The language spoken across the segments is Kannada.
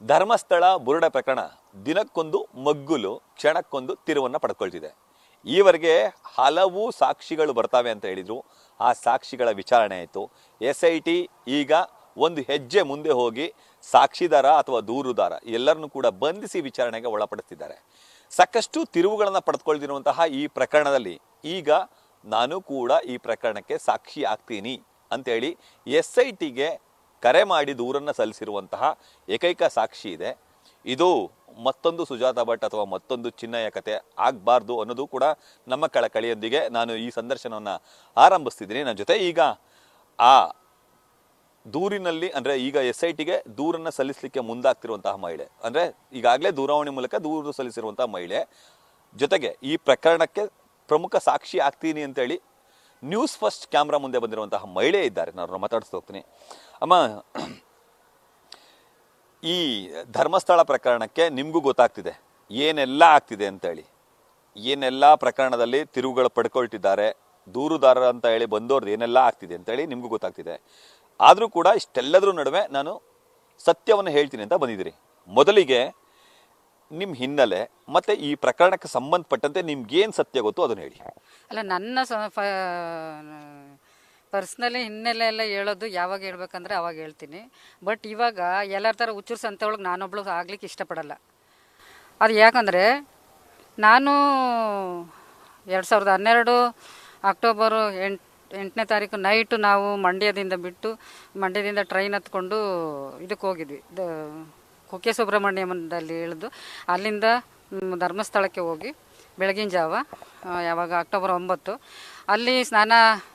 ಧರ್ಮಸ್ಥಳ ಬುರುಡ ಪ್ರಕರಣ. ದಿನಕ್ಕೊಂದು ಮಗ್ಗುಲು, ಕ್ಷಣಕ್ಕೊಂದು ತಿರುವನ್ನ ಪಡ್ಕೊಳ್ತಿದೆ. ಈವರೆಗೆ ಹಲವು ಸಾಕ್ಷಿಗಳು ಬರ್ತಾವೆ ಅಂತ ಹೇಳಿದರು. ಆ ಸಾಕ್ಷಿಗಳ ವಿಚಾರಣೆ ಆಯಿತು. ಎಸ್ ಐ ಟಿ ಈಗ ಒಂದು ಹೆಜ್ಜೆ ಮುಂದೆ ಹೋಗಿ ಸಾಕ್ಷಿದಾರ ಅಥವಾ ದೂರುದಾರ ಎಲ್ಲರನ್ನು ಕೂಡ ಬಂಧಿಸಿ ವಿಚಾರಣೆಗೆ ಒಳಪಡಿಸ್ತಿದ್ದಾರೆ. ಸಾಕಷ್ಟು ತಿರುವುಗಳನ್ನು ಪಡೆದುಕೊಳ್ತಿರುವಂತಹ ಈ ಪ್ರಕರಣದಲ್ಲಿ ಈಗ ನಾನು ಕೂಡ ಈ ಪ್ರಕರಣಕ್ಕೆ ಸಾಕ್ಷಿ ಆಗ್ತೀನಿ ಅಂತೇಳಿ ಎಸ್ ಐ ಟಿಗೆ ಕರೆ ಮಾಡಿ ದೂರನ್ನು ಸಲ್ಲಿಸಿರುವಂತಹ ಏಕೈಕ ಸಾಕ್ಷಿ ಇದೆ. ಇದು ಮತ್ತೊಂದು ಸುಜಾತ ಭಟ್ ಅಥವಾ ಮತ್ತೊಂದು ಚಿನ್ನಯ ಕತೆ ಆಗಬಾರ್ದು ಅನ್ನೋದು ಕೂಡ ನಮ್ಮ ಕಳಕಳಿಯೊಂದಿಗೆ ನಾನು ಈ ಸಂದರ್ಶನವನ್ನು ಆರಂಭಿಸ್ತಿದ್ದೀನಿ. ನನ್ನ ಜೊತೆ ಈಗ ಆ ದೂರಿನಲ್ಲಿ ಅಂದರೆ ಈಗ ಎಸ್ ಐ ಟಿಗೆ ದೂರನ್ನು ಸಲ್ಲಿಸಲಿಕ್ಕೆ ಮುಂದಾಗ್ತಿರುವಂತಹ ಮಹಿಳೆ. ಅಂದರೆ ಈಗಾಗಲೇ ದೂರವಾಣಿ ಮೂಲಕ ದೂರು ಸಲ್ಲಿಸಿರುವಂತಹ ಮಹಿಳೆ. ಜೊತೆಗೆ ಈ ಪ್ರಕರಣಕ್ಕೆ ಪ್ರಮುಖ ಸಾಕ್ಷಿ ಆಗ್ತೀನಿ ಅಂತೇಳಿ ನ್ಯೂಸ್ ಫಸ್ಟ್ ಕ್ಯಾಮ್ರಾ ಮುಂದೆ ಬಂದಿರುವಂತಹ ಮಹಿಳೆ ಇದ್ದಾರೆ. ನಾನು ಮಾತಾಡಿಸ್ತಾ ಹೋಗ್ತೀನಿ. ಅಮ್ಮ, ಈ ಧರ್ಮಸ್ಥಳ ಪ್ರಕರಣಕ್ಕೆ ನಿಮಗೂ ಗೊತ್ತಾಗ್ತಿದೆ. ಏನೆಲ್ಲ ಆಗ್ತಿದೆ ಅಂತೇಳಿ. ಏನೆಲ್ಲ ಪ್ರಕರಣದಲ್ಲಿ ತಿರುವುಗಳು ಪಡ್ಕೊಳ್ತಿದ್ದಾರೆ, ದೂರುದಾರರು ಅಂತ ಹೇಳಿ ಬಂದವ್ರದ್ದು ಏನೆಲ್ಲ ಆಗ್ತಿದೆ ಅಂತೇಳಿ ನಿಮಗೂ ಗೊತ್ತಾಗ್ತಿದೆ. ಆದರೂ ಕೂಡ ಇಷ್ಟೆಲ್ಲದರ ನಡುವೆ ನಾನು ಸತ್ಯವನ್ನು ಹೇಳ್ತೀನಿ ಅಂತ ಬಂದಿದ್ದೀರಿ. ಮೊದಲಿಗೆ ನಿಮ್ಮ ಹಿನ್ನೆಲೆ, ಮತ್ತೆ ಈ ಪ್ರಕರಣಕ್ಕೆ ಸಂಬಂಧಪಟ್ಟಂತೆ ನಿಮ್ಗೇನು ಸತ್ಯ ಗೊತ್ತು ಅದನ್ನು ಹೇಳಿ. ಅಲ್ಲ, ನನ್ನ ಪರ್ಸ್ನಲಿ ಹಿನ್ನೆಲೆ ಎಲ್ಲ ಹೇಳೋದು ಯಾವಾಗ ಹೇಳ್ಬೇಕಂದ್ರೆ ಅವಾಗ ಹೇಳ್ತೀನಿ. ಬಟ್ ಇವಾಗ ಎಲ್ಲರ ಥರ ಹುಚ್ಚೂರು ಒಳಗೆ ನಾನೊಬ್ಳು ಆಗ್ಲಿಕ್ಕೆ ಇಷ್ಟಪಡಲ್ಲ. ಅದು ಯಾಕಂದರೆ ನಾನು ಎರಡು ಸಾವಿರದ ಹನ್ನೆರಡು ಅಕ್ಟೋಬರು ಎಂಟು, ಎಂಟನೇ ತಾರೀಕು ನೈಟು ನಾವು ಮಂಡ್ಯದಿಂದ ಬಿಟ್ಟು, ಮಂಡ್ಯದಿಂದ ಟ್ರೈನ್ ಹತ್ಕೊಂಡು ಇದಕ್ಕೆ ಹೋಗಿದ್ವಿ ಕುಕ್ಕೆ ಸುಬ್ರಹ್ಮಣ್ಯಮದಲ್ಲಿ ಇಳಿದು ಅಲ್ಲಿಂದ ಧರ್ಮಸ್ಥಳಕ್ಕೆ ಹೋಗಿ ಬೆಳಗಿನ ಜಾವ ಯಾವಾಗ ಅಕ್ಟೋಬರ್ ಒಂಬತ್ತು, ಅಲ್ಲಿ ಸ್ನಾನ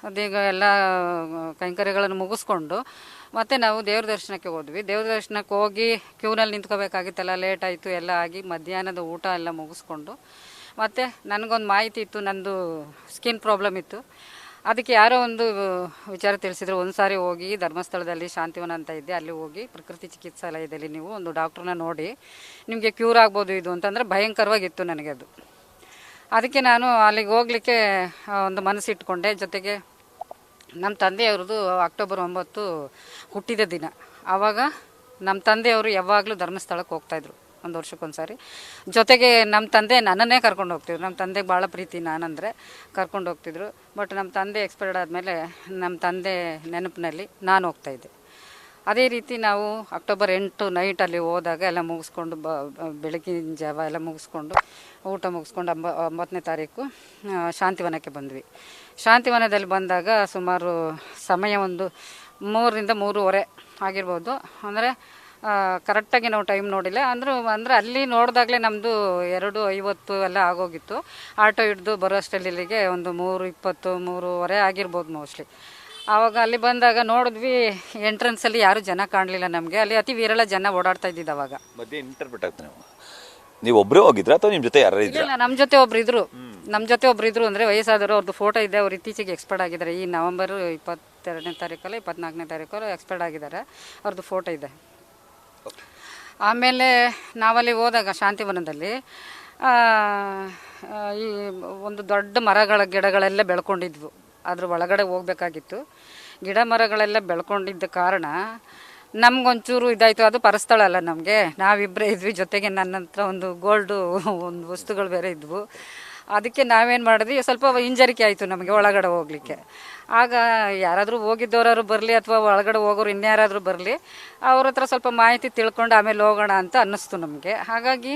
ಅದೀಗ ಎಲ್ಲ ಕೈಂಕರ್ಯಗಳನ್ನು ಮುಗಿಸ್ಕೊಂಡು ಮತ್ತೆ ನಾವು ದೇವ್ರ ದರ್ಶನಕ್ಕೆ ಹೋದ್ವಿ. ದೇವ್ರ ದರ್ಶನಕ್ಕೆ ಹೋಗಿ ಕ್ಯೂನಲ್ಲಿ ನಿಂತ್ಕೋಬೇಕಾಗಿತ್ತಲ್ಲ ಲೇಟ್ ಆಯಿತು, ಎಲ್ಲ ಆಗಿ ಮಧ್ಯಾಹ್ನದ ಊಟ ಎಲ್ಲ ಮುಗಿಸ್ಕೊಂಡು ಮತ್ತು ನನಗೊಂದು ಮಾಹಿತಿ ಇತ್ತು, ನಂದು ಸ್ಕಿನ್ ಪ್ರಾಬ್ಲಮ್ ಇತ್ತು. ಅದಕ್ಕೆ ಯಾರೋ ಒಂದು ವಿಚಾರ ತಿಳಿಸಿದ್ರು. ಒಂದು ಸಾರಿ ಹೋಗಿ ಧರ್ಮಸ್ಥಳದಲ್ಲಿ ಶಾಂತಿವನ ಅಂತ ಇದ್ದೆ ಅಲ್ಲಿ ಹೋಗಿ ಪ್ರಕೃತಿ ಚಿಕಿತ್ಸಾಲಯದಲ್ಲಿ ನೀವು ಒಂದು ಡಾಕ್ಟ್ರನ್ನ ನೋಡಿ ನಿಮಗೆ ಕ್ಯೂರ್ ಆಗ್ಬೋದು ಇದು ಅಂತಂದರೆ ಭಯಂಕರವಾಗಿತ್ತು ನನಗೆ ಅದು. ಅದಕ್ಕೆ ನಾನು ಅಲ್ಲಿಗೆ ಹೋಗಲಿಕ್ಕೆ ಒಂದು ಮನಸ್ಸಿಟ್ಕೊಂಡೆ ಜೊತೆಗೆ ನಮ್ಮ ತಂದೆಯವ್ರದ್ದು ಅಕ್ಟೋಬರ್ ಒಂಬತ್ತು ಹುಟ್ಟಿದ ದಿನ. ಆವಾಗ ನಮ್ಮ ತಂದೆಯವರು ಯಾವಾಗಲೂ ಧರ್ಮಸ್ಥಳಕ್ಕೆ ಹೋಗ್ತಾಯಿದ್ರು ಒಂದು ವರ್ಷಕ್ಕೊಂದು ಸಾರಿ ಜೊತೆಗೆ ನಮ್ಮ ತಂದೆ ನನ್ನನ್ನೇ ಕರ್ಕೊಂಡು ಹೋಗ್ತಿದ್ರು. ನಮ್ಮ ತಂದೆಗೆ ಭಾಳ ಪ್ರೀತಿ ನಾನಂದರೆ ಕರ್ಕೊಂಡು ಹೋಗ್ತಿದ್ರು. ಬಟ್ ನಮ್ಮ ತಂದೆ ಎಕ್ಸ್ಪೈರ್ಡ್ ಆದಮೇಲೆ ನಮ್ಮ ತಂದೆ ನೆನಪಿನಲ್ಲಿ ನಾನು ಹೋಗ್ತಾಯಿದ್ದೆ ಅದೇ ರೀತಿ ನಾವು ಅಕ್ಟೋಬರ್ ಎಂಟು ನೈಟಲ್ಲಿ ಹೋದಾಗ ಎಲ್ಲ ಮುಗಿಸ್ಕೊಂಡು ಬ ಬೆಳಗಿನ ಜಾವ ಎಲ್ಲ ಮುಗಿಸ್ಕೊಂಡು ಊಟ ಮುಗಿಸ್ಕೊಂಡು ಅಂಬ ಒಂಬತ್ತನೇ ತಾರೀಕು ಶಾಂತಿವನಕ್ಕೆ ಬಂದ್ವಿ. ಶಾಂತಿವನದಲ್ಲಿ ಬಂದಾಗ ಸುಮಾರು ಸಮಯ ಒಂದು ಮೂರರಿಂದ ಮೂರುವರೆ ಆಗಿರ್ಬೋದು. ಅಂದರೆ ಕರೆಕ್ಟಾಗಿ ನಾವು ಟೈಮ್ ನೋಡಿಲ್ಲ. ಅಂದರೂ ಅಂದರೆ ಅಲ್ಲಿ ನೋಡಿದಾಗಲೇ ನಮ್ಮದು ಎರಡು ಐವತ್ತು ಎಲ್ಲ ಆಗೋಗಿತ್ತು. ಆಟೋ ಹಿಡ್ದು ಬರೋ ಅಷ್ಟರಲ್ಲಿ ಇಲ್ಲಿಗೆ ಒಂದು ಮೂರು ಇಪ್ಪತ್ತು ಮೂರುವರೆ ಆಗಿರ್ಬೋದು ಮೋಸ್ಟ್ಲಿ ಆವಾಗ ಅಲ್ಲಿ ಬಂದಾಗ ನೋಡಿದ್ವಿ ಎಂಟ್ರೆನ್ಸಲ್ಲಿ ಯಾರು ಜನ ಕಾಣಲಿಲ್ಲ ನಮಗೆ. ಅಲ್ಲಿ ಅತಿ ವಿರಳ ಜನ ಓಡಾಡ್ತಾ ಇದ್ದಿದ್ದು ಅವಾಗ. ಮಧ್ಯೆ ಇಂಟರ್ಪ್ರಿಟ್ ಆಗ್ತಾನೆ ನೀವು. ಒಬ್ಬರೇ ಹೋಗಿದ್ರ ಅಥವಾ ನಿಮ್ಮ ಜೊತೆ ಯಾರು ಇಲ್ಲ ನಮ್ಮ ಜೊತೆ ಒಬ್ರು ಇದ್ರು. ನಮ್ಮ ಜೊತೆ ಒಬ್ರು ಇದ್ರು ಅಂದರೆ ವಯಸ್ಸಾದವರು ಅವ್ರದ್ದು ಫೋಟೋ ಇದೆ ಅವ್ರು ಇತ್ತೀಚೆಗೆ ಎಕ್ಸ್ಪರ್ಟ್ ಆಗಿದ್ದಾರೆ. ಈ ನವೆಂಬರ್ ಇಪ್ಪತ್ತೆರಡನೇ ತಾರೀಕಲ್ಲ ಇಪ್ಪತ್ನಾಲ್ಕನೇ ತಾರೀಕಲ್ಲ ಎಕ್ಸ್ಪರ್ಟ್ ಆಗಿದ್ದಾರೆ. ಅವ್ರದ್ದು ಫೋಟೋ ಇದೆ. ಆಮೇಲೆ ನಾವಲ್ಲಿ ಹೋದಾಗ ಶಾಂತಿವನದಲ್ಲಿ ಈ ಒಂದು ದೊಡ್ಡ ಮರಗಳ ಗಿಡಗಳೆಲ್ಲ ಬೆಳ್ಕೊಂಡಿದ್ವು. ಅದ್ರ ಒಳಗಡೆ ಹೋಗ್ಬೇಕಾಗಿತ್ತು. ಗಿಡ ಮರಗಳೆಲ್ಲ ಬೆಳ್ಕೊಂಡಿದ್ದ ಕಾರಣ ನಮ್ಗೊಂಚೂರು ಇದಾಯಿತು. ಅದು ಪರಸ್ಥಳ ಅಲ್ಲ ನಮಗೆ. ನಾವಿಬ್ಬರೇ ಇದ್ವಿ. ಜೊತೆಗೆ ನನ್ನ ಹತ್ರ ಒಂದು ಗೋಲ್ಡು ಒಂದು ವಸ್ತುಗಳು ಬೇರೆ ಇದ್ವು. ಅದಕ್ಕೆ ನಾವೇನು ಮಾಡಿದ್ವಿ? ಸ್ವಲ್ಪ ಹಿಂಜರಿಕೆ ಆಯಿತು ನಮಗೆ ಒಳಗಡೆ ಹೋಗಲಿಕ್ಕೆ. ಆಗ ಯಾರಾದರೂ ಹೋಗಿದ್ದವರಾದ್ರು ಬರಲಿ ಅಥವಾ ಒಳಗಡೆ ಹೋಗೋರು ಇನ್ಯಾರಾದರೂ ಬರಲಿ, ಅವ್ರ ಹತ್ರ ಸ್ವಲ್ಪ ಮಾಹಿತಿ ತಿಳ್ಕೊಂಡು ಆಮೇಲೆ ಹೋಗೋಣ ಅಂತ ಅನ್ನಿಸ್ತು ನಮಗೆ. ಹಾಗಾಗಿ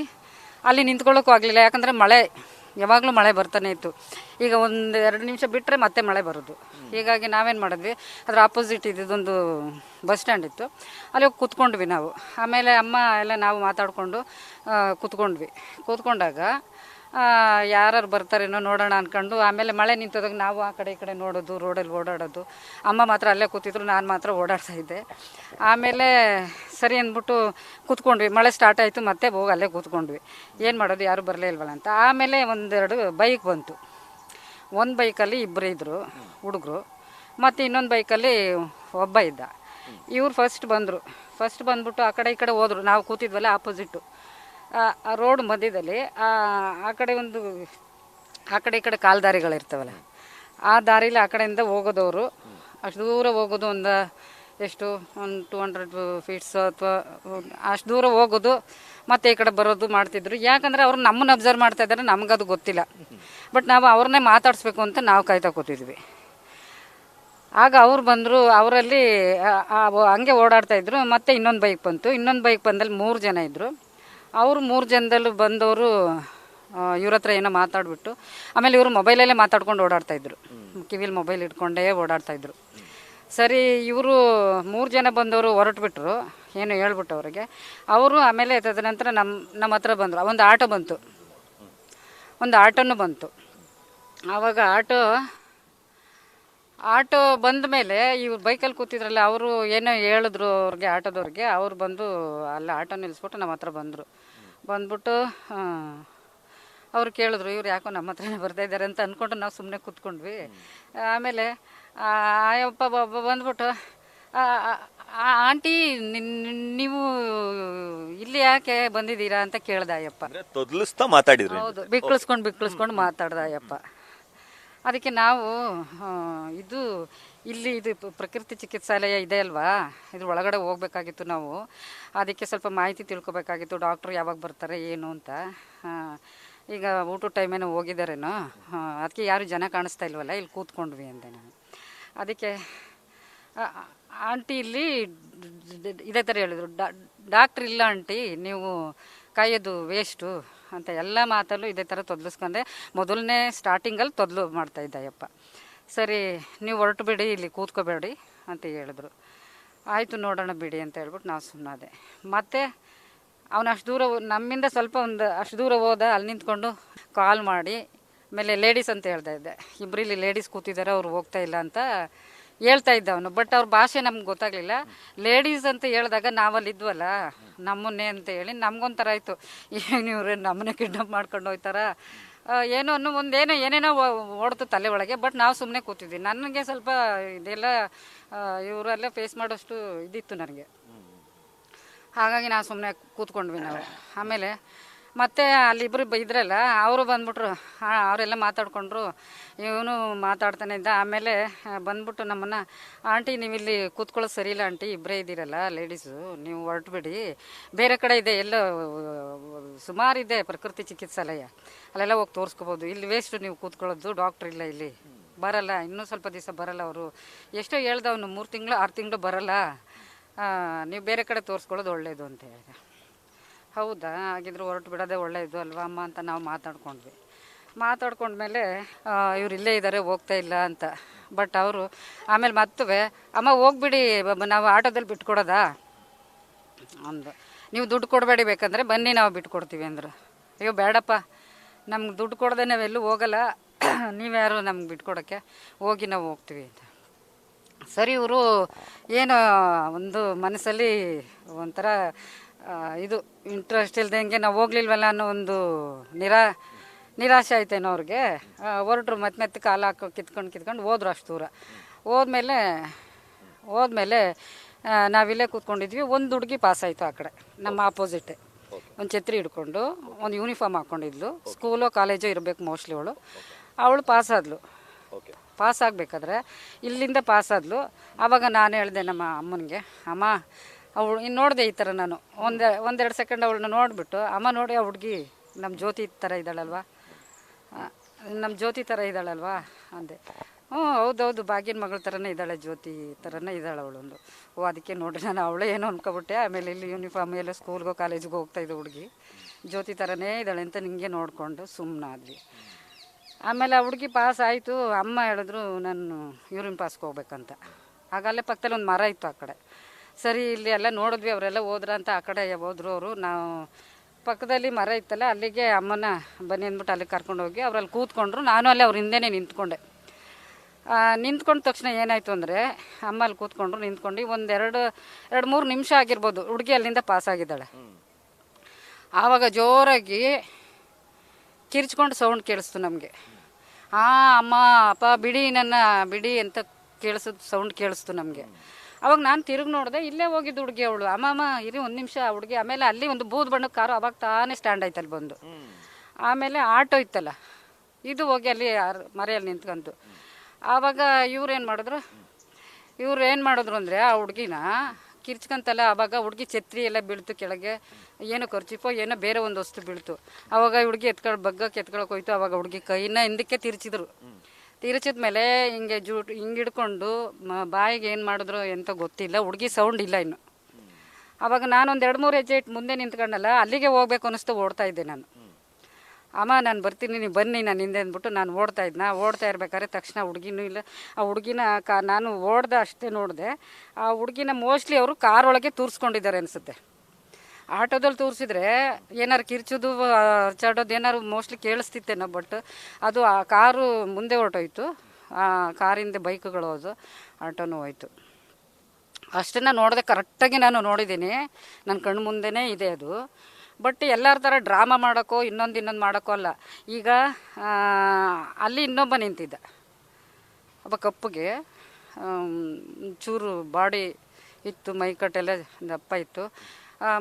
ಅಲ್ಲಿ ನಿಂತ್ಕೊಳ್ಳೋಕ್ಕೂ ಆಗಲಿಲ್ಲ. ಯಾಕಂದರೆ ಮಳೆ, ಯಾವಾಗಲೂ ಮಳೆ ಬರ್ತಾನೆ ಇತ್ತು. ಈಗ ಒಂದು ಎರಡು ನಿಮಿಷ ಬಿಟ್ಟರೆ ಮತ್ತೆ ಮಳೆ ಬರೋದು. ಹೀಗಾಗಿ ನಾವೇನು ಮಾಡಿದ್ವಿ? ಅದರ ಆಪೋಸಿಟ್ ಇದ್ದೊಂದು ಬಸ್ ಸ್ಟ್ಯಾಂಡ್ ಇತ್ತು. ಅಲ್ಲಿ ಹೋಗಿ ಕೂತ್ಕೊಂಡ್ವಿ ನಾವು. ಆಮೇಲೆ ಅಮ್ಮ ಎಲ್ಲ ನಾವು ಮಾತಾಡಿಕೊಂಡು ಕೂತ್ಕೊಂಡ್ವಿ. ಕೂತ್ಕೊಂಡಾಗ ಯಾರು ಬರ್ತಾರೇನೋ ನೋಡೋಣ ಅಂದ್ಕೊಂಡು ಆಮೇಲೆ ಮಳೆ ನಿಂತದಾಗ ನಾವು ಆ ಕಡೆ ಈ ಕಡೆ ನೋಡೋದು, ರೋಡಲ್ಲಿ ಓಡಾಡೋದು. ಅಮ್ಮ ಮಾತ್ರ ಅಲ್ಲೇ ಕೂತಿದ್ರು, ನಾನು ಮಾತ್ರ ಓಡಾಡ್ತಾ ಇದ್ದೆ. ಆಮೇಲೆ ಸರಿ ಅಂದ್ಬಿಟ್ಟು ಕೂತ್ಕೊಂಡ್ವಿ. ಮಳೆ ಸ್ಟಾರ್ಟ್ ಆಯಿತು, ಮತ್ತೆ ಹೋಗಿ ಅಲ್ಲೇ ಕೂತ್ಕೊಂಡ್ವಿ. ಏನು ಮಾಡೋದು, ಯಾರು ಬರಲೇ ಇಲ್ವಲ್ಲ ಅಂತ. ಆಮೇಲೆ ಒಂದೆರಡು ಬೈಕ್ ಬಂತು. ಒಂದು ಬೈಕಲ್ಲಿ ಇಬ್ಬರು ಇದ್ದರು ಹುಡುಗರು. ಮತ್ತು ಇನ್ನೊಂದು ಬೈಕಲ್ಲಿ ಒಬ್ಬ ಇದ್ದ. ಇವ್ರು ಫಸ್ಟ್ ಬಂದರು. ಫಸ್ಟ್ ಬಂದ್ಬಿಟ್ಟು ಆ ಕಡೆ ಈ ಕಡೆ ಹೋದ್ರು. ನಾವು ಕೂತಿದ್ವಲ್ಲ ಆಪೋಸಿಟ್ಟು ಆ ರೋಡ್ ಮಧ್ಯದಲ್ಲಿ, ಆ ಕಡೆ ಒಂದು, ಆ ಕಡೆ ಈ ಕಡೆ ಕಾಲ್ದಾರಿಗಳಿರ್ತಾವಲ್ಲ, ಆ ದಾರಿಲಿ ಆ ಕಡೆಯಿಂದ ಹೋಗೋದವರು, ಅಷ್ಟು ದೂರ ಹೋಗೋದು ಒಂದು ಎಷ್ಟು, ಒಂದು ಟೂ ಹಂಡ್ರೆಡ್ ಫೀಟ್ಸ್ ಅಥವಾ ಅಷ್ಟು ದೂರ ಹೋಗೋದು, ಮತ್ತೆ ಈ ಕಡೆ ಬರೋದು ಮಾಡ್ತಿದ್ರು. ಯಾಕಂದ್ರೆ ಅವ್ರು ನಮ್ಮನ್ನ ಅಬ್ಸರ್ವ್ ಮಾಡ್ತಾ ಇದ್ದಾರೆ, ನಮಗದು ಗೊತ್ತಿಲ್ಲ. ಬಟ್ ನಾವು ಅವ್ರನ್ನೇ ಮಾತಾಡಿಸ್ಬೇಕು ಅಂತ ನಾವು ಕಾಯ್ತಾ ಕೂತಿದ್ವಿ. ಆಗ ಅವ್ರು ಬಂದರು, ಅವರಲ್ಲಿ ಹಂಗೆ ಓಡಾಡ್ತಾಯಿದ್ರು ಮತ್ತೆ ಇನ್ನೊಂದು ಬೈಕ್ ಬಂತು. ಇನ್ನೊಂದು ಬೈಕ್ ಬಂದಲ್ಲಿ ಮೂರು ಜನ ಇದ್ದರು ಅವರು ಮೂರು ಜನದಲ್ಲಿ ಬಂದವರು ಇವ್ರ ಹತ್ರ ಏನೋ ಮಾತಾಡ್ಬಿಟ್ಟು ಆಮೇಲೆ ಇವರು ಮೊಬೈಲಲ್ಲೇ ಮಾತಾಡ್ಕೊಂಡು ಓಡಾಡ್ತಾ ಇದ್ರು. ಕಿವಿಲಿ ಮೊಬೈಲ್ ಇಟ್ಕೊಂಡೇ ಓಡಾಡ್ತಾ ಇದ್ರು. ಸರಿ ಇವರು ಮೂರು ಜನ ಬಂದವರು ಹೊರಟ್ಬಿಟ್ರು ಏನು ಹೇಳ್ಬಿಟ್ಟು ಅವರಿಗೆ. ಅವರು ಆಮೇಲೆ ತದನಂತರ ನಮ್ಮ ನಮ್ಮ ಹತ್ರ ಬಂದರು. ಒಂದು ಆಟೋ ಬಂತು. ಒಂದು ಆಟೋನು ಬಂತು. ಆವಾಗ ಆಟೋ ಆಟೋ ಬಂದ ಮೇಲೆ ಇವ್ರು ಬೈಕಲ್ಲಿ ಕೂತಿದ್ರಲ್ಲ ಅವರು ಏನೋ ಹೇಳಿದ್ರು ಅವ್ರಿಗೆ ಆಟೋದವ್ರಿಗೆ. ಅವ್ರು ಬಂದು ಅಲ್ಲಿ ಆಟೋ ನಿಲ್ಲಿಸ್ಬಿಟ್ಟು ನಮ್ಮ ಹತ್ರ ಬಂದರು. ಬಂದ್ಬಿಟ್ಟು ಅವ್ರು ಕೇಳಿದ್ರು ಇವ್ರು ಯಾಕೋ ನಮ್ಮ ಹತ್ರನೇ ಬರ್ತಾ ಇದ್ದಾರೆ ಅಂತ ಅಂದ್ಕೊಂಡು ನಾವು ಸುಮ್ಮನೆ ಕೂತ್ಕೊಂಡ್ವಿ. ಆಮೇಲೆ ಆಯಪ್ಪ ಬಂದ್ಬಿಟ್ಟು ಆಂಟಿ ನೀವು ಇಲ್ಲಿ ಯಾಕೆ ಬಂದಿದ್ದೀರಾ ಅಂತ ಕೇಳ್ದ ಅಯ್ಯಪ್ಪ. ತೊದ್ಲಿಸ್ತಾ ಮಾತಾಡಿದ್ರಿ. ಹೌದು ಬಿಕ್ಕಳಿಸ್ಕೊಂಡು ಬಿಕ್ಕಳಿಸ್ಕೊಂಡು ಮಾತಾಡ್ದ ಅಯ್ಯಪ್ಪ. ಅದಕ್ಕೆ ನಾವು ಇದು ಇಲ್ಲಿ ಇದು ಪ್ರಕೃತಿ ಚಿಕಿತ್ಸಾಲಯ ಇದೆ ಅಲ್ವಾ? ಇದ್ರ ಒಳಗಡೆ ಹೋಗ್ಬೇಕಾಗಿತ್ತು ನಾವು. ಅದಕ್ಕೆ ಸ್ವಲ್ಪ ಮಾಹಿತಿ ತಿಳ್ಕೊಬೇಕಾಗಿತ್ತು. ಡಾಕ್ಟ್ರು ಯಾವಾಗ ಬರ್ತಾರೆ, ಏನು ಅಂತ. ಈಗ ಊಟದ ಟೈಮೇನೋ ಹೋಗಿದ್ದಾರೇನೋ. ಅದಕ್ಕೆ ಯಾರು ಜನ ಕಾಣಿಸ್ತಾ ಇಲ್ವಲ್ಲ, ಇಲ್ಲಿ ಕೂತ್ಕೊಂಡ್ವಿ ಅಂದೆ ನಾನು. ಅದಕ್ಕೆ ಆಂಟಿ ಇಲ್ಲಿ ಇದೇ ಥರ ಹೇಳಿದ್ರು. ಡಾಕ್ಟ್ರ್ ಇಲ್ಲ ಆಂಟಿ, ನೀವು ಕಾಯೋದು ವೇಸ್ಟು ಅಂತ ಎಲ್ಲ ಮಾತಲ್ಲೂ ಇದೇ ಥರ ತೊದಲಿಸ್ಕೊಂಡೆ. ಮೊದಲನೇ ಸ್ಟಾರ್ಟಿಂಗಲ್ಲಿ ತೊದಲು ಮಾಡ್ತಾ ಇದ್ದಾಯಪ್ಪ ಸರಿ, ನೀವು ಹೊರಟು ಬಿಡಿ, ಇಲ್ಲಿ ಕೂತ್ಕೋಬೇಡಿ ಅಂತ ಹೇಳಿದ್ರು. ಆಯಿತು ನೋಡೋಣ ಬಿಡಿ ಅಂತ ಹೇಳ್ಬಿಟ್ಟು ನಾವು ಸುಮ್ಮನಾದೆ ಮತ್ತೆ ಅವನು ಅಷ್ಟು ದೂರ ನಮ್ಮಿಂದ ಸ್ವಲ್ಪ ಒಂದು ಅಷ್ಟು ದೂರ ಹೋದ, ಅಲ್ಲಿ ನಿಂತ್ಕೊಂಡು ಕಾಲ್ ಮಾಡಿ, ಆಮೇಲೆ ಲೇಡೀಸ್ ಅಂತ ಹೇಳ್ತಾ ಇದ್ದೆ. ಇಬ್ರು ಇಲ್ಲಿ ಲೇಡೀಸ್ ಕೂತಿದ್ದಾರೆ, ಅವ್ರು ಹೋಗ್ತಾ ಇಲ್ಲ ಅಂತ ಹೇಳ್ತಾ ಇದ್ದವನು ಬಟ್ ಅವ್ರ ಭಾಷೆ ನಮ್ಗೆ ಗೊತ್ತಾಗ್ಲಿಲ್ಲ. ಲೇಡೀಸ್ ಅಂತ ಹೇಳಿದಾಗ ನಾವಲ್ಲಿ ಇದ್ವಲ್ಲ, ನಮ್ಮನ್ನೇ ಅಂತ ಹೇಳಿ ನಮ್ಗೊಂಥರ ಆಯಿತು. ಏನು ಇವ್ರು ನಮ್ಮನ್ನೇ ಕಿಡ್ನಾಪ್ ಮಾಡ್ಕೊಂಡು ಹೋಯ್ತಾರ? ಏನೋ ಅನ್ನೋ ಒಂದೇನೋ ಏನೇನೋ ಓಡ್ತು ತಲೆ ಒಳಗೆ ಬಟ್ ನಾವು ಸುಮ್ಮನೆ ಕೂತಿದ್ವಿ. ನನಗೆ ಸ್ವಲ್ಪ ಇದೆಲ್ಲ ಇವರೆಲ್ಲ ಫೇಸ್ ಮಾಡೋಷ್ಟು ಇದಿತ್ತು ನನಗೆ. ಹಾಗಾಗಿ ನಾವು ಸುಮ್ಮನೆ ಕೂತ್ಕೊಂಡ್ವಿ ನಾವು. ಆಮೇಲೆ ಮತ್ತೆ ಅಲ್ಲಿಬ್ಬರು ಇದ್ರಲ್ಲ, ಅವರು ಬಂದ್ಬಿಟ್ರು. ಅವರೆಲ್ಲ ಮಾತಾಡ್ಕೊಂಡ್ರು. ಇವನು ಮಾತಾಡ್ತಾನೆ ಇದ್ದ. ಆಮೇಲೆ ಬಂದ್ಬಿಟ್ಟು ನಮ್ಮನ್ನ, ಆಂಟಿ ನೀವು ಇಲ್ಲಿ ಕೂತ್ಕೊಳ್ಳೋದು ಸರಿ ಇಲ್ಲ ಆಂಟಿ ಇಬ್ಬರೇ ಇದ್ದೀರಲ್ಲ ಲೇಡೀಸು, ನೀವು ಹೊರಟುಬಿಡಿ. ಬೇರೆ ಕಡೆ ಇದೆ, ಎಲ್ಲ, ಸುಮಾರು ಇದೆ ಪ್ರಕೃತಿ ಚಿಕಿತ್ಸಾಲಯ. ಅಲ್ಲೆಲ್ಲ ಹೋಗಿ ತೋರಿಸ್ಕೋಬೋದು. ಇಲ್ಲಿ ವೇಸ್ಟ್ ನೀವು ಕೂತ್ಕೊಳ್ಳೋದು ಡಾಕ್ಟ್ರ್ ಇಲ್ಲ ಇಲ್ಲಿ. ಬರಲ್ಲ, ಇನ್ನೂ ಸ್ವಲ್ಪ ದಿವಸ ಬರಲ್ಲ ಅವರು. ಎಷ್ಟೋ ಹೇಳ್ದವನು ಮೂರು ತಿಂಗಳು, ಆರು ತಿಂಗಳು ಬರಲ್ಲ. ನೀವು ಬೇರೆ ಕಡೆ ತೋರಿಸ್ಕೊಳ್ಳೋದು ಒಳ್ಳೆಯದು ಅಂತ ಹೇಳಿದೆ. ಹೌದಾ? ಹಾಗಿದ್ರೆ ಹೊರಟು ಬಿಡೋದೇ ಒಳ್ಳೆಯದು ಅಲ್ವಾ? ಅಮ್ಮ ಅಂತ ನಾವು ಮಾತಾಡ್ಕೊಂಡ್ವಿ. ಮಾತಾಡ್ಕೊಂಡ್ಮೇಲೆ ಇವ್ರು ಇಲ್ಲೇ ಇದ್ದಾರೆ ಹೋಗ್ತಾ ಇಲ್ಲ ಅಂತ. ಬಟ್ ಅವರು, ಆಮೇಲೆ ಮತ್ತುವೆ, ಅಮ್ಮ, ಹೋಗ್ಬಿಡಿ ನಾವು ಆಟೋದಲ್ಲಿ ಬಿಟ್ಕೊಡೋದಾ? ಅಂದು. ನೀವು ದುಡ್ಡು ಕೊಡಬೇಡಿ ಬೇಕಂದ್ರೆ ಬನ್ನಿ ನಾವು ಬಿಟ್ಕೊಡ್ತೀವಿ ಅಂದರು. ಅಯ್ಯೋ, ಬೇಡಪ್ಪ. ನಮ್ಗೆ ದುಡ್ಡು ಕೊಡದೆ ನಾವೆಲ್ಲೂ ಹೋಗಲ್ಲ. ನೀವ್ಯಾರು ನಮ್ಗೆ ಬಿಟ್ಕೊಡೋಕ್ಕೆ ಹೋಗಿ ನಾವು ಹೋಗ್ತೀವಿ ಅಂತ. ಸರಿ, ಇವರು, ಏನೋ ಒಂದು ಮನಸ್ಸಲ್ಲಿ ಒಂಥರ ಇದು ಇಂಟ್ರೆಸ್ಟ್ ಇಲ್ದಂಗೆ ನಾವು ಹೋಗ್ಲಿಲ್ವಲ್ಲ ಅನ್ನೋ ಒಂದು ನಿರಾ ನಿರಾಶೆ ಆಯ್ತೇನೋ ಅವ್ರಿಗೆ. ಹೊರಟ್ರು ಮತ್ತೆ ಮತ್ತೆ ಕಾಲು ಹಾಕೋ, ಕಿತ್ಕೊಂಡು ಕಿತ್ಕೊಂಡು ಹೋದ್ರು ಅಷ್ಟು ದೂರ. ಹೋದ್ಮೇಲೆ ಹೋದ್ಮೇಲೆ ನಾವಿಲ್ಲೇ ಕೂತ್ಕೊಂಡಿದ್ವಿ. ಒಂದು ಹುಡುಗಿ ಪಾಸ್ ಆಯಿತು ಆ ಕಡೆ. ನಮ್ಮ ಆಪೋಸಿಟ್ ಒಂದು ಛತ್ರಿ ಹಿಡ್ಕೊಂಡು, ಒಂದು ಯೂನಿಫಾರ್ಮ್ ಹಾಕ್ಕೊಂಡಿದ್ಲು ಸ್ಕೂಲೋ ಕಾಲೇಜೋ ಇರಬೇಕು ಮೋಸ್ಟ್ಲಿ ಅವಳು. ಅವಳು ಪಾಸ್ ಆದ್ಲು. ಪಾಸ್ ಆಗಬೇಕಾದ್ರೆ ಇಲ್ಲಿಂದ ಪಾಸ್ ಆದ್ಲು. ಆವಾಗ ನಾನು ಹೇಳಿದೆ ನಮ್ಮ ಅಮ್ಮನಿಗೆ, ಅಮ್ಮ ಅವಳು ಇನ್ನು ನೋಡಿದೆ ಈ ಥರ ನಾನು. ಒಂದು, ಒಂದೆರಡು ಸೆಕೆಂಡ್ ಅವಳನ್ನ ನೋಡಿಬಿಟ್ಟು, ಅಮ್ಮ ನೋಡಿ ಆ ಹುಡುಗಿ ನಮ್ಮ ಜ್ಯೋತಿ ಥರ ಇದ್ದಾಳಲ್ವಾ? ನಮ್ಮ ಜ್ಯೋತಿ ಥರ ಇದ್ದಾಳಲ್ವಾ? ಅಂದೆ. ಹ್ಞೂ, ಹೌದೌದು, ಬಾಗಿನ ಮಗಳ ಥರನೇ ಇದ್ದಾಳೆ ಜ್ಯೋತಿ ಥರನೇ ಇದ್ದಾಳೆ ಅವಳೊಂದು. ಓ, ಅದಕ್ಕೆ ನೋಡಿರಿ ನಾನು ಅವಳೇ ಏನೋ ಅನ್ಕೊಬಿಟ್ಟೆ ಆಮೇಲೆ ಇಲ್ಲಿ ಯೂನಿಫಾರ್ಮ್ ಎಲ್ಲ ಸ್ಕೂಲ್ಗೋ ಕಾಲೇಜ್ಗೆ ಹೋಗ್ತಾ ಇದ್ದ ಹುಡುಗಿ. ಜ್ಯೋತಿ ಥರನೇ ಇದ್ದಾಳೆ ಅಂತ ನಿಂಗೆ ನೋಡಿಕೊಂಡು ಸುಮ್ಮನಾದ್ವಿ ಆಮೇಲೆ ಆ ಹುಡುಗಿ ಪಾಸ್ ಆಯಿತು. ಅಮ್ಮ ಹೇಳಿದ್ರು, ನಾನು ಯೂರಿನ್ ಪಾಸ್ಗೆ ಹೋಗ್ಬೇಕಂತ. ಆಗ ಅಲ್ಲೇ ಪಕ್ಕದಲ್ಲಿ ಒಂದು ಮರ ಇತ್ತು ಆ ಕಡೆ. ಸರಿ, ಇಲ್ಲಿ ಎಲ್ಲ ನೋಡಿದ್ವಿ, ಅವರೆಲ್ಲ ಹೋದ್ರ ಅಂತ ಆ ಕಡೆ ಹೋದ್ರು ಅವರು. ನಾವು ಪಕ್ಕದಲ್ಲಿ ಮರ ಇತ್ತಲ್ಲ, ಅಲ್ಲಿಗೆ ಅಮ್ಮನ ಬನ್ನಿ ಅಂದ್ಬಿಟ್ಟು ಅಲ್ಲಿಗೆ ಕರ್ಕೊಂಡು ಹೋಗಿ ಅವರಲ್ಲಿ ಕೂತ್ಕೊಂಡ್ರು. ನಾನು ಅಲ್ಲಿ ಅವ್ರ ಹಿಂದೆನೇ ನಿಂತ್ಕೊಂಡೆ. ನಿಂತ್ಕೊಂಡ ತಕ್ಷಣ ಏನಾಯಿತು ಅಂದರೆ, ಅಮ್ಮ ಅಲ್ಲಿ ಕೂತ್ಕೊಂಡ್ರು, ನಿಂತ್ಕೊಂಡು ಒಂದೆರಡು, ಎರಡು ಮೂರು ನಿಮಿಷ ಆಗಿರ್ಬೋದು, ಹುಡುಗಿ ಅಲ್ಲಿಂದ ಪಾಸ್ ಆಗಿದ್ದಾಳೆ. ಆವಾಗ ಜೋರಾಗಿ ಕಿರ್ಚ್ಕೊಂಡು ಸೌಂಡ್ ಕೇಳಿಸ್ತು ನಮಗೆ. ಆ, ಅಮ್ಮ, ಅಪ್ಪ, ಬಿಡಿ ನನ್ನ, ಬಿಡಿ ಅಂತ ಕೇಳಿಸೋದು ಸೌಂಡ್ ಕೇಳಿಸ್ತು ನಮಗೆ. ಅವಾಗ ನಾನು ತಿರುಗಿ ನೋಡಿದೆ, ಇಲ್ಲೇ ಹೋಗಿದ್ದು ಹುಡುಗಿ ಅವಳು. ಅಮ್ಮ ಅಮ್ಮ, ಇರಿ ಒಂದು ನಿಮಿಷ ಹುಡುಗಿ ಆಮೇಲೆ ಅಲ್ಲಿ ಒಂದು ಬೂದ್ ಬಣ್ಣದ ಕಾರು ಅವಾಗ ತಾನೇ ಸ್ಟ್ಯಾಂಡ್ ಆಯ್ತಲ್ಲಿ ಬಂದು. ಆಮೇಲೆ ಆಟೋ ಇತ್ತಲ್ಲ, ಇದು ಹೋಗಿ ಅಲ್ಲಿ ಮರೆಯಲ್ಲಿ ನಿಂತ್ಕೊಂಡು ಆವಾಗ ಇವ್ರು ಏನು ಮಾಡಿದ್ರು, ಇವ್ರು ಏನು ಮಾಡಿದ್ರು ಅಂದರೆ ಆ ಹುಡುಗಿನ ಕಿರ್ಚ್ಕೊಂತಲ್ಲ ಆವಾಗ ಹುಡುಗಿ ಛತ್ರಿ ಎಲ್ಲ ಬೀಳ್ತು ಕೆಳಗೆ, ಏನೋ ಖರ್ಚಿಪೋ ಏನೋ ಬೇರೆ ಒಂದು ವಸ್ತು ಬೀಳ್ತು. ಆವಾಗ ಹುಡುಗಿ ಎತ್ಕೊಳ್ ಬಗ್ಗಕ್ಕೆ ಎತ್ಕೊಳಕ್ಕೆ ಹೋಯ್ತು ಆವಾಗ ಹುಡುಗಿ ಕೈನ ಹಿಂದಕ್ಕೆ ತಿರ್ಚಿದ್ರು. ತಿರ್ಚಿದ ಮೇಲೆ ಹಿಂಗೆ ಜೂಟ್ ಹಿಂಗೆ ಹಿಡ್ಕೊಂಡು ಬಾಯಿಗೆ ಏನು ಮಾಡಿದ್ರು ಎಂತ ಗೊತ್ತಿಲ್ಲ, ಹುಡುಗಿ ಸೌಂಡ್ ಇಲ್ಲ ಇನ್ನು. ಅವಾಗ ನಾನೊಂದು ಎರಡು ಮೂರು ಹೆಜ್ಜೆ ಇಟ್ಟು ಮುಂದೆ ನಿಂತ್ಕೊಂಡಲ್ಲ, ಅಲ್ಲಿಗೆ ಹೋಗ್ಬೇಕು ಅನ್ನಿಸ್ತು ಓಡ್ತಾ ಇದ್ದೆ ನಾನು. ಅಮ್ಮ, ನಾನು ಬರ್ತೀನಿ, ನೀವು ಬನ್ನಿ, ನಾನು ಹಿಂದೆ ಅಂದ್ಬಿಟ್ಟು ನಾನು ಓಡ್ತಾ ಇದ್ನ. ಓಡ್ತಾ ಇರ್ಬೇಕಾದ್ರೆ ತಕ್ಷಣ ಹುಡುಗಿನೂ ಇಲ್ಲ, ಆ ಹುಡುಗಿನ ಕಾ, ನಾನು ಓಡ್ದೆ ಅಷ್ಟೇ ನೋಡಿದೆ. ಆ ಹುಡುಗಿನ ಮೋಸ್ಟ್ಲಿ ಅವರು ಕಾರ್ ಒಳಗೆ ತೂರಿಸ್ಕೊಂಡಿದ್ದಾರೆ ಅನಿಸುತ್ತೆ. ಆಟೋದಲ್ಲಿ ತೋರಿಸಿದ್ರೆ ಏನಾರು ಕಿರ್ಚೋದು ಹರ್ಚಾಡೋದು ಏನಾರು ಮೋಸ್ಟ್ಲಿ ಕೇಳಿಸ್ತಿತ್ತೇನೋ ಬಟ್ ಅದು ಆ ಕಾರು ಮುಂದೆ ಹೊರಟೋಯ್ತು. ಆ ಕಾರಿಂದ ಬೈಕ್ಗಳು ಹೋದು ಆಟೋನೂ ಹೋಯ್ತು. ಅಷ್ಟನ್ನು ನೋಡಿದೆ ಕರೆಕ್ಟಾಗಿ ನಾನು ನೋಡಿದ್ದೀನಿ. ನನ್ನ ಕಣ್ಣು ಮುಂದೆನೇ ಇದೆ ಅದು. ಬಟ್ ಎಲ್ಲರ ಥರ ಡ್ರಾಮಾ ಮಾಡೋಕ್ಕೋ, ಇನ್ನೊಂದು ಇನ್ನೊಂದು ಮಾಡೋಕ್ಕೋ ಅಲ್ಲ. ಈಗ ಅಲ್ಲಿ ಇನ್ನೊಬ್ಬ ನಿಂತಿದ್ದ. ಒಬ್ಬ ಕಪ್ಪಿಗೆ ಚೂರು ಬಾಡಿ ಇತ್ತು, ಮೈಕಟ್ಟೆಲ್ಲ ದಪ್ಪ ಇತ್ತು.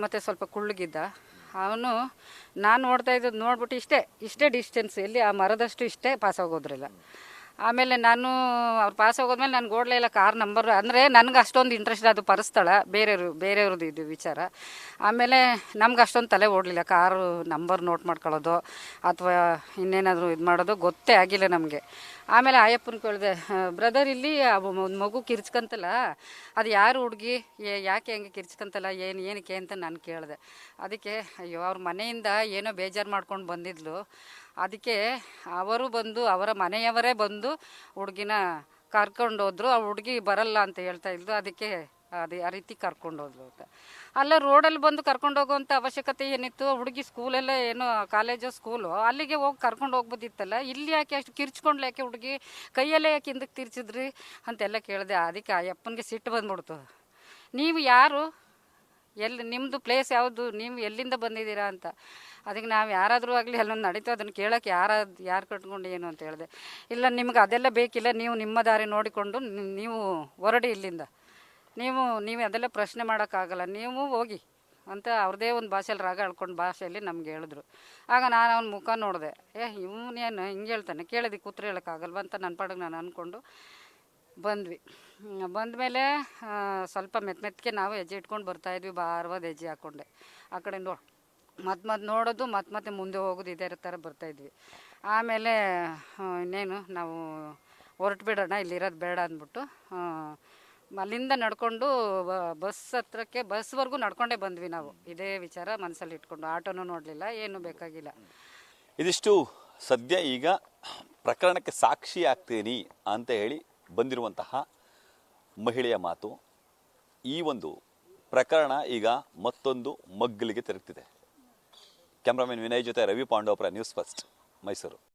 ಮತ್ತು ಸ್ವಲ್ಪ ಕುಳ್ಳಗಿದ್ದ. ಅವನು ನಾನು ನೋಡ್ತಾ ಇದ್ದದ್ದು ನೋಡ್ಬಿಟ್ಟು ಇಷ್ಟೇ ಇಷ್ಟೇ ಡಿಸ್ಟೆನ್ಸ್ ಎಲ್ಲಿ ಆ ಮರದಷ್ಟು ಇಷ್ಟೇ ಪಾಸ್ ಆಗೋದ್ರಿಲ್ಲ. ಆಮೇಲೆ ನಾನು ಅವ್ರು ಪಾಸ್ ಆಗೋದ್ಮೇಲೆ ನಾನು ಓಡಲೇ ಇಲ್ಲ ಕಾರ್ ನಂಬರ್ ಅಂದರೆ ನನಗೆ ಅಷ್ಟೊಂದು ಇಂಟ್ರೆಸ್ಟ್ ಅದು ಪರಸ್ಥಳ ಬೇರೆಯವರು ಬೇರೆಯವ್ರದ್ದು ಇದು ವಿಚಾರ. ಆಮೇಲೆ ನಮ್ಗೆ ಅಷ್ಟೊಂದು ತಲೆ ಓಡಲಿಲ್ಲ ಕಾರು ನಂಬರ್ ನೋಟ್ ಮಾಡ್ಕೊಳ್ಳೋದು ಅಥವಾ ಇನ್ನೇನಾದರೂ ಇದು ಮಾಡೋದು ಗೊತ್ತೇ ಆಗಿಲ್ಲ ನಮಗೆ. ಆಮೇಲೆ ಆಯಪ್ಪನ ಕೇಳಿದೆ ಬ್ರದರ್ ಇಲ್ಲಿ ಒಂದು ಮಗು ಕಿರ್ಚ್ಕಂತಲ್ಲ, ಅದು ಯಾರು ಹುಡುಗಿ ಯಾಕೆ ಹೆಂಗೆ ಕಿರ್ಚ್ಕಂತಲ್ಲ, ಏನು, ಏನಕ್ಕೆ ಅಂತ ನಾನು ಕೇಳಿದೆ. ಅದಕ್ಕೆ, ಅಯ್ಯೋ, ಅವ್ರ ಮನೆಯಿಂದ ಏನೋ ಬೇಜಾರು ಮಾಡ್ಕೊಂಡು ಬಂದಿದ್ಲು. ಅದಕ್ಕೆ ಅವರು ಬಂದು, ಅವರ ಮನೆಯವರೇ ಬಂದು ಹುಡುಗಿನ ಕರ್ಕೊಂಡು ಹೋದ್ರು. ಆ ಹುಡುಗಿ ಬರಲ್ಲ ಅಂತ ಹೇಳ್ತಾ ಇದ್ಲು. ಅದಕ್ಕೆ ಅದು, ಆ ರೀತಿ ಕರ್ಕೊಂಡು ಹೋದ್ಲು ಅಂತ. ಅಲ್ಲ ರೋಡಲ್ಲಿ ಬಂದು ಕರ್ಕೊಂಡು ಹೋಗುವಂಥ ಅವಶ್ಯಕತೆ ಏನಿತ್ತು? ಹುಡುಗಿ ಸ್ಕೂಲೆಲ್ಲ ಏನು ಕಾಲೇಜು ಸ್ಕೂಲು, ಅಲ್ಲಿಗೆ ಹೋಗಿ ಕರ್ಕೊಂಡು ಹೋಗ್ಬೋದಿತ್ತಲ್ಲ? ಇಲ್ಲಿ ಯಾಕೆ ಅಷ್ಟು ಕಿರ್ಚ್ಕೊಂಡ್ಲು ಯಾಕೆ ಹುಡುಗಿ? ಕೈಯಲ್ಲೇ ಯಾಕೆ ಹಿಂದಕ್ಕೆ ತಿರ್ಚಿದ್ರಿ? ಅಂತೆಲ್ಲ ಕೇಳಿದೆ. ಅದಕ್ಕೆ ಆ ಅಪ್ಪನಿಗೆ ಸಿಟ್ಟು ಬಂದ್ಬಿಡ್ತು. ನೀವು ಯಾರು? ಎಲ್ಲಿ ನಿಮ್ಮದು ಪ್ಲೇಸ್ ಯಾವುದು? ನೀವು ಎಲ್ಲಿಂದ ಬಂದಿದ್ದೀರಾ ಅಂತ. ಅದಕ್ಕೆ ನಾವು ಯಾರಾದರೂ ಆಗಲಿ ಅಲ್ಲೊಂದು ನಡೀತು. ಅದನ್ನು ಕೇಳೋಕ್ಕೆ ಯಾರ, ಯಾರು ಕಟ್ಕೊಂಡು ಏನು ಅಂತ ಹೇಳಿದೆ. ಇಲ್ಲ, ನಿಮ್ಗೆ ಅದೆಲ್ಲ ಬೇಕಿಲ್ಲ. ನೀವು ನಿಮ್ಮ ದಾರಿ ನೋಡಿಕೊಂಡು, ನೀವು ಹೊರಡಿ ಇಲ್ಲಿಂದ. ನೀವು ನೀವು ಅದೆಲ್ಲ ಪ್ರಶ್ನೆ ಮಾಡೋಕ್ಕಾಗಲ್ಲ. ನೀವು ಹೋಗಿ ಅಂತ ಅವ್ರದೇ ಒಂದು ಭಾಷೆಯಲ್ಲಿ ರಾಗ ಹೇಳ್ಕೊಂಡು ಭಾಷೆಯಲ್ಲಿ ನಮ್ಗೆ ಹೇಳಿದ್ರು. ಆಗ ನಾನು ಅವ್ನ ಮುಖ ನೋಡಿದೆ. ಏ ಇವನೇನು ಹಿಂಗೆ ಹೇಳ್ತಾನೆ? ಕೇಳಿದಕ್ಕೆ ಕೂತ್ರೆ ಹೇಳೋಕ್ಕಾಗಲ್ವ ಅಂತ ನನ್ನ ಪಾಡಿಗೆ ನಾನು ಅಂದ್ಕೊಂಡು ಬಂದ್ವಿ. ಬಂದಮೇಲೆ ಸ್ವಲ್ಪ ಮೆತ್ತ ಮೆತ್ತಗೆ ನಾವು ಹೆಜ್ಜೆ ಇಟ್ಕೊಂಡು ಬರ್ತಾಯಿದ್ವಿ ಬಾರ್ವಾದ ಹೆಜ್ಜೆ ಹಾಕ್ಕೊಂಡೆ ಆ ಕಡೆ ನೋ ಮತ್ತೆ ಮತ್ತೆ ನೋಡೋದು ಮತ್ತೆ ಮತ್ತೆ ಮುಂದೆ ಹೋಗೋದು ಇದೇ ಥರ ಬರ್ತಾಯಿದ್ವಿ ಆಮೇಲೆ ಇನ್ನೇನು, ನಾವು ಹೊರಟು ಬಿಡೋಣ, ಇಲ್ಲಿರೋದು ಬೇಡ ಅಂದ್ಬಿಟ್ಟು ಅಲ್ಲಿಂದ ನಡ್ಕೊಂಡು ಬಸ್ ಹತ್ರಕ್ಕೆ ಬಸ್ವರೆಗೂ ನಡ್ಕೊಂಡೇ ಬಂದ್ವಿ ನಾವು. ಇದೇ ವಿಚಾರ ಮನಸ್ಸಲ್ಲಿ ಇಟ್ಕೊಂಡು ಆಟೋನೂ ನೋಡಲಿಲ್ಲ ಏನು ಬೇಕಾಗಿಲ್ಲ. ಇದಿಷ್ಟು ಸದ್ಯ ಈಗ ಪ್ರಕರಣಕ್ಕೆ ಸಾಕ್ಷಿ ಆಗ್ತೀನಿ ಅಂತ ಹೇಳಿ ಬಂದಿರುವಂತಹ ಮಹಿಳೆಯ ಮಾತು. ಈ ಒಂದು ಪ್ರಕರಣ ಈಗ ಮತ್ತೊಂದು ಮಗ್ಗಲಿಗೆ ತಿರುಗ್ತಿದೆ. ಕ್ಯಾಮ್ರಾಮನ್ ವಿನಯ್ ಜೊತೆ ರವಿ ಪಾಂಡವಪುರ ನ್ಯೂಸ್ ಫಸ್ಟ್ ಮೈಸೂರು.